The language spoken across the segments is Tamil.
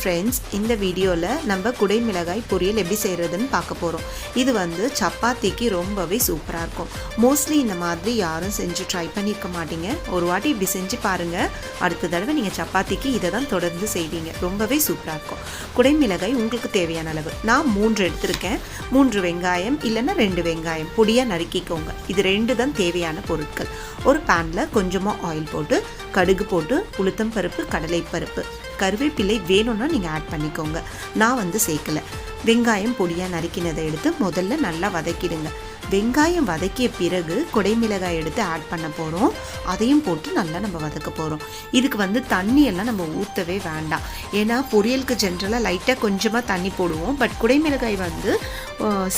ஃப்ரெண்ட்ஸ் இந்த வீடியோவில் நம்ம குடைமிளகாய் பொரியல் எப்படி செய்கிறதுன்னு பார்க்க போகிறோம் இது வந்து சப்பாத்திக்கு ரொம்பவே சூப்பராக இருக்கும். மோஸ்ட்லி இந்த மாதிரி யாரும் செஞ்சு ட்ரை பண்ணியிருக்க மாட்டீங்க. ஒரு வாட்டி இப்படி செஞ்சு பாருங்கள் அடுத்த தடவை நீங்கள் சப்பாத்திக்கு இதை தான் தொடர்ந்து செய்வீங்க. ரொம்பவே சூப்பராக இருக்கும். குடைமிளகாய் உங்களுக்கு தேவையான அளவு. நான் மூன்று எடுத்திருக்கேன். மூன்று வெங்காயம் இல்லைன்னா ரெண்டு வெங்காயம். பொடியாக நறுக்கிக்கோங்க. இது ரெண்டு தான் தேவையான பொருட்கள். ஒரு பேனில் கொஞ்சமாக ஆயில் போட்டு கடுகு போட்டு உளுத்தம் பருப்பு கடலை பருப்பு. கருவேப்பிலை வேணும்னா நீங்கள் ஆட் பண்ணிக்கோங்க. நான் வந்து சேர்க்கல. வெங்காயம் பொடியாக நறுக்கினதை எடுத்து முதல்ல நல்லா வதக்கிடுங்க. வெங்காயம் வதக்கிய பிறகு குடைமிளகாய் எடுத்து ஆட் பண்ண போகிறோம் அதையும் போட்டு நல்லா நம்ம வதக்க போகிறோம் இதுக்கு வந்து தண்ணி எல்லாம் நம்ம ஊற்றவே வேண்டாம். ஏன்னா பொரியலுக்கு ஜென்ரலாக லைட்டாக கொஞ்சமாக தண்ணி போடுவோம். பட் குடைமிளகாய் வந்து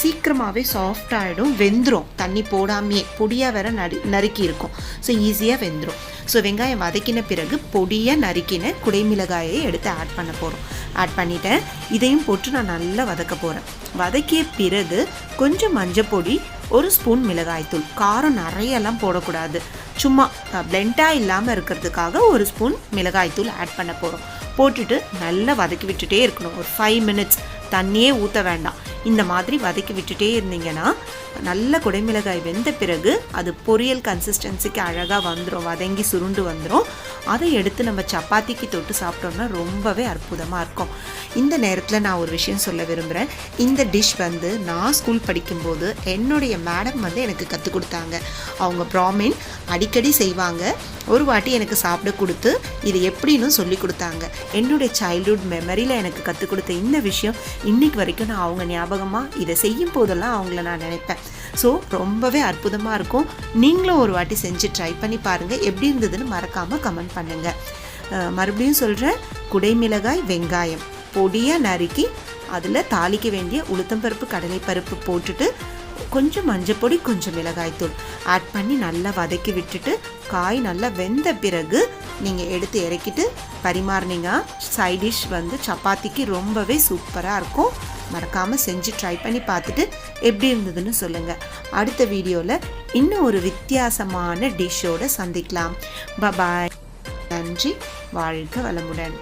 சீக்கிரமாகவே சாஃப்ட் ஆகிடும் வெந்துடும் தண்ணி போடாமையே. பொடியாக வேற நறு நறுக்கி இருக்கும். ஸோ ஈஸியாக வெந்துடும் ஸோ வெங்காயம் வதக்கின பிறகு பொடியாக நறுக்கின குடைமிளகாயை எடுத்து ஆட் பண்ண போகிறோம் ஆட் பண்ணிட்டேன். இதையும் போட்டு நான் நல்லா வதக்க போகிறேன் வதக்கிய பிறகு கொஞ்சம் மஞ்சப்பொடி ஒரு ஸ்பூன் மிளகாய்த்தூள் காரம் நிறையெல்லாம் போடக்கூடாது. சும்மா பிளெண்டாக இல்லாமல் இருக்கிறதுக்காக ஒரு ஸ்பூன் மிளகாய்த்தூள் ஆட் பண்ண போகிறோம் போட்டுட்டு நல்லா வதக்கி விட்டுட்டே இருக்கணும். ஒரு ஃபைவ் மினிட்ஸ் தண்ணியே ஊற்ற வேண்டாம். இந்த மாதிரி வதக்கி விட்டுட்டே இருந்தீங்கன்னா நல்ல குடைமிளகாய் வெந்த பிறகு அது பொரியல் கன்சிஸ்டன்சிக்கு அழகாக வந்துடும் வதங்கி சுருண்டு வந்துடும் அதை எடுத்து நம்ம சப்பாத்திக்கு தொட்டு சாப்பிட்டோம்னா ரொம்பவே அற்புதமாக இருக்கும். இந்த நேரத்தில் நான் ஒரு விஷயம் சொல்ல விரும்புகிறேன் இந்த டிஷ் வந்து நான் ஸ்கூல் படிக்கும்போது என்னுடைய மேடம் வந்து எனக்கு கற்றுக் கொடுத்தாங்க. அவங்க ப்ராமின் அடிக்கடி செய்வாங்க. ஒரு வாட்டி எனக்கு சாப்பிட கொடுத்து இது எப்படின்னு சொல்லி கொடுத்தாங்க. என்னுடைய சைல்ட்ஹுட் மெமரியில் எனக்கு கற்றுக் கொடுத்த இந்த விஷயம் இன்னைக்கு வரைக்கும் நான் அவங்க ஞாபகம் ஞாபகமாக இதை செய்யும் போதெல்லாம் அவங்கள நான் நினைப்பேன். ஸோ ரொம்பவே அற்புதமாக இருக்கும். நீங்களும் ஒரு வாட்டி செஞ்சு ட்ரை பண்ணி பாருங்கள் எப்படி இருந்ததுன்னு மறக்காமல் கமெண்ட் பண்ணுங்கள் மறுபடியும் சொல்கிறேன் குடைமிளகாய் வெங்காயம். பொடியாக நறுக்கி அதில் தாளிக்க வேண்டிய உளுத்தம்பருப்பு கடலைப்பருப்பு போட்டுட்டு கொஞ்சம் மஞ்சப்பொடி கொஞ்சம் மிளகாய்த்தூள் ஆட் பண்ணி நல்லா வதக்கி விட்டுட்டு காய் நல்லா வெந்த பிறகு நீங்கள் எடுத்து இறக்கிட்டு பரிமாறினீங்க சைடிஷ் வந்து சப்பாத்திக்கு ரொம்பவே சூப்பராக இருக்கும். மறக்காமல் செஞ்சு ட்ரை பண்ணி பார்த்துட்டு எப்படி இருந்ததுன்னு சொல்லுங்கள் அடுத்த வீடியோவில் இன்னும் ஒரு வித்தியாசமான டிஷ்ஷோடு சந்திக்கலாம். பபாய் நன்றி. வாழ்க வளமுடன்.